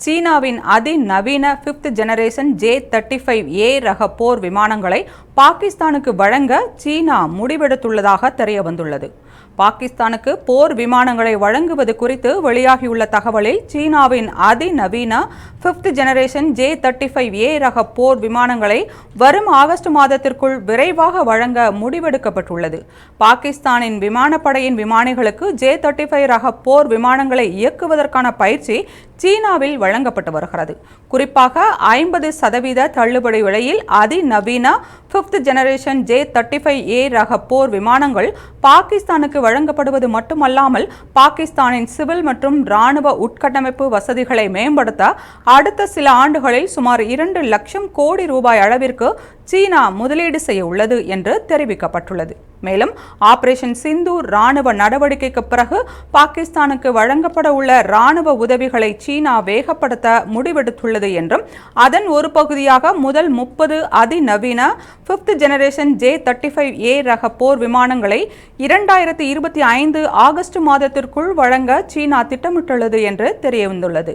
சீனாவின் அதிநவீன fifth generation J thirty five A ரக போர் விமானங்களை பாகிஸ்தானுக்கு வழங்க சீனா முடிவெடுத்துள்ளதாக தெரிய வந்துள்ளது பாகிஸ்தானுக்கு போர் விமானங்களை வழங்குவது குறித்து வெளியாகியுள்ள தகவலில் சீனாவின் அதிநவீன fifth generation J thirty five A ரக போர் விமானங்களை வரும் ஆகஸ்ட் மாதத்திற்குள் விரைவாக வழங்க முடிவெடுக்கப்பட்டுள்ளது. பாகிஸ்தானின் விமானப்படையின் விமானிகளுக்கு ஜே தேர்ட்டி ஃபைவ் ரக போர் விமானங்களை இயக்குவதற்கான பயிற்சி சீனாவில் வழங்கப்பட்டு வருகிறது. குறிப்பாக ஐம்பது சதவீத தள்ளுபடி விலையில் அதிநவீன fifth generation J thirty five A ரக போர் விமானங்கள் பாகிஸ்தானுக்கு வழங்கப்படுவது மட்டுமல்லாமல் பாகிஸ்தானின் சிவில் மற்றும் ராணுவ உட்கட்டமைப்பு வசதிகளை மேம்படுத்த அடுத்த சில ஆண்டுகளில் சுமார் இரண்டு லட்சம் கோடி ரூபாய் அளவிற்கு சீனா முதலீடு செய்ய உள்ளது என்று தெரிவிக்கப்பட்டுள்ளது. மேலும் ஆபரேஷன் சிந்தூர் ராணுவ நடவடிக்கைக்கு பிறகு பாகிஸ்தானுக்கு வழங்கப்பட உள்ள ராணுவ உதவிகளை சீனா வேகப்படுத்த முடிவெடுத்துள்ளது என்றும் அதன் ஒரு பகுதியாக முதல் முப்பது அதிநவீன fifth generation J thirty five A ரக போர் விமானங்களை இரண்டாயிரத்தி இருபத்தி ஐந்து ஆகஸ்ட் மாதத்திற்குள் வழங்க சீனா திட்டமிட்டுள்ளது என்று தெரியவந்துள்ளது.